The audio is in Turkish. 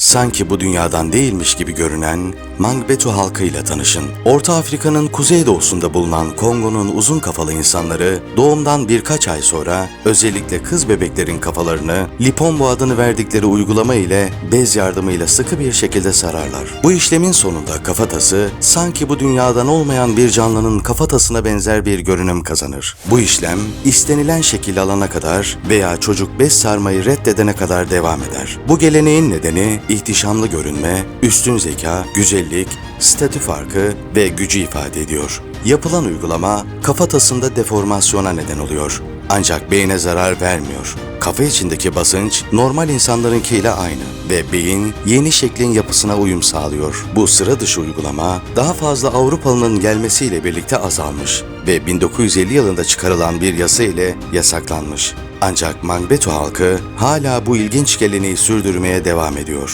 Sanki bu dünyadan değilmiş gibi görünen Mangbetu halkıyla tanışın. Orta Afrika'nın kuzeydoğusunda bulunan Kongo'nun uzun kafalı insanları doğumdan birkaç ay sonra özellikle kız bebeklerin kafalarını Lipombo adını verdikleri uygulama ile bez yardımıyla sıkı bir şekilde sararlar. Bu işlemin sonunda kafatası sanki bu dünyadan olmayan bir canlının kafatasına benzer bir görünüm kazanır. Bu işlem istenilen şekil alana kadar veya çocuk bez sarmayı reddedene kadar devam eder. Bu geleneğin nedeni ihtişamlı görünme, üstün zeka, güzellik, statü farkı ve gücü ifade ediyor. Yapılan uygulama kafatasında deformasyona neden oluyor. Ancak beyne zarar vermiyor. Kafa içindeki basınç normal insanlarınkiyle aynı ve beyin yeni şeklin yapısına uyum sağlıyor. Bu sıra dışı uygulama daha fazla Avrupalı'nın gelmesiyle birlikte azalmış ve 1950 yılında çıkarılan bir yasa ile yasaklanmış. Ancak Mangbetu halkı hala bu ilginç geleneği sürdürmeye devam ediyor.